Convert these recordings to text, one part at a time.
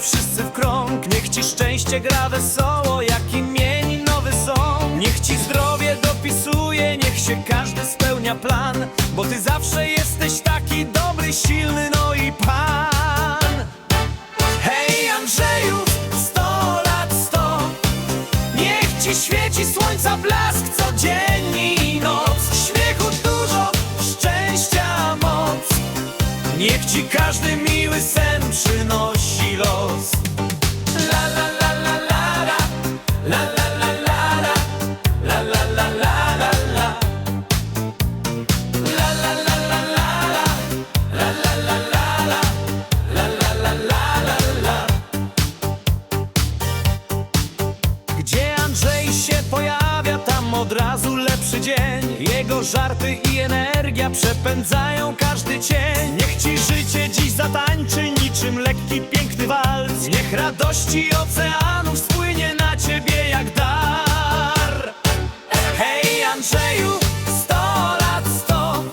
wszyscy w krąg. Niech ci szczęście gra wesoło, jak imieninowy song Niech ci zdrowie dopisuje, niech się każdy spełnia plan. Bo ty zawsze jesteś taki dobry, silny, no i pan. Hej Andrzeju, sto lat sto. Niech ci świeci słońca blask co dzień i noc. Śmiechu dużo, szczęścia moc. Niech ci każdy miły sen dzień. Jego żarty i energia przepędzają każdy cień. Niech ci życie dziś zatańczy niczym lekki, piękny walc. Niech radości oceanów spłynie na ciebie jak dar. Hej Andrzeju, sto lat sto.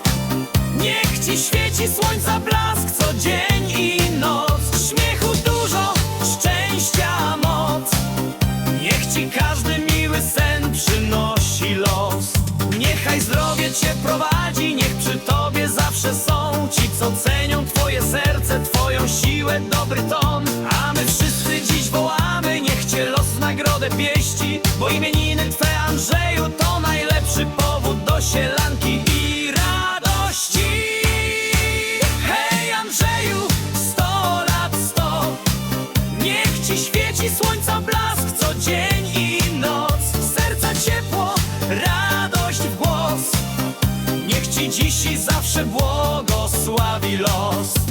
Niech ci świeci słońca blask co dzień i noc. Śmiechu dużo, szczęścia moc. Niech ci każdy Niechaj zdrowie cię prowadzi, niech przy tobie zawsze są Ci, co cenią twoje serce, twoją siłę, dobry ton. A my wszyscy dziś wołamy, niech cię los nagrodę pieści Bo imieniny twe Andrzeju to najlepszy powód do sielanki Ci dziś i zawsze błogosławi los.